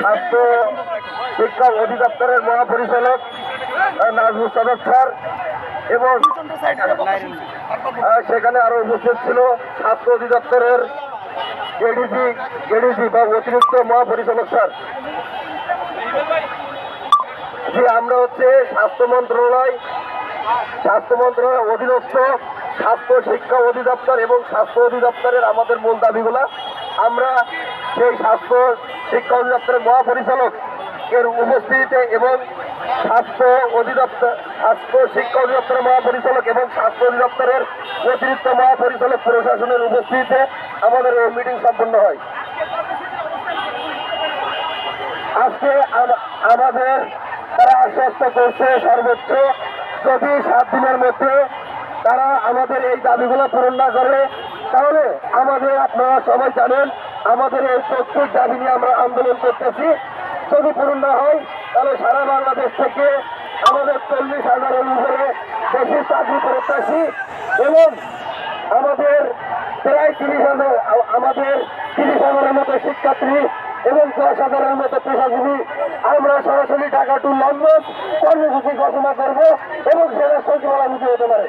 স্বাস্থ্য শিক্ষা অধিদপ্তরের মহাপরিচালক নাজমুল সাদাত স্যার এবং সেখানে আরও উপস্থিত ছিল স্বাস্থ্য অধিদপ্তরের এডিসি এডিসি বা অতিরিক্ত মহাপরিচালক স্যার। যে আমরা হচ্ছে স্বাস্থ্য মন্ত্রণালয়, স্বাস্থ্য মন্ত্রণালয়ের অধীনস্থ স্বাস্থ্য শিক্ষা অধিদপ্তর এবং স্বাস্থ্য অধিদপ্তরের আমাদের মূল দাবিগুলা আমরা সেই স্বাস্থ্য শিক্ষা অধিদপ্তরের মহাপরিচালক এর উপস্থিতিতে এবং স্বাস্থ্য অধিদপ্তর, স্বাস্থ্য শিক্ষা অধিদপ্তরের মহাপরিচালক এবং স্বাস্থ্য অধিদপ্তরের অতিরিক্ত মহাপরিচালক প্রশাসনের উপস্থিতিতে আমাদের এই মিটিং সম্পন্ন হয়। আজকে আমাদের তারা আশ্বস্ত করছে সর্বোচ্চ যদি সাত দিনের মধ্যে তারা আমাদের এই দাবিগুলো পূরণ না করে তাহলে আমাদের আপনারা সবাই জানেন, আমাদের এই প্রত্যেক দাবি নিয়ে আমরা আন্দোলন করতেছি। যদি পূরণ না হয়, তাহলে সারা বাংলাদেশ থেকে আমাদের চল্লিশ হাজারের উপরে বেশি চাকরি প্রত্যাশী এবং আমাদের প্রায় তিরিশ হাজার, আমাদের তিরিশ হাজারের মতো শিক্ষার্থী এবং দশ হাজারের মতো পেশাজীবী, আমরা সরাসরি টাকা টু লন্ডন কর্মসূচি ঘোষণা করব এবং সেটা সচিবালয় হতে পারে।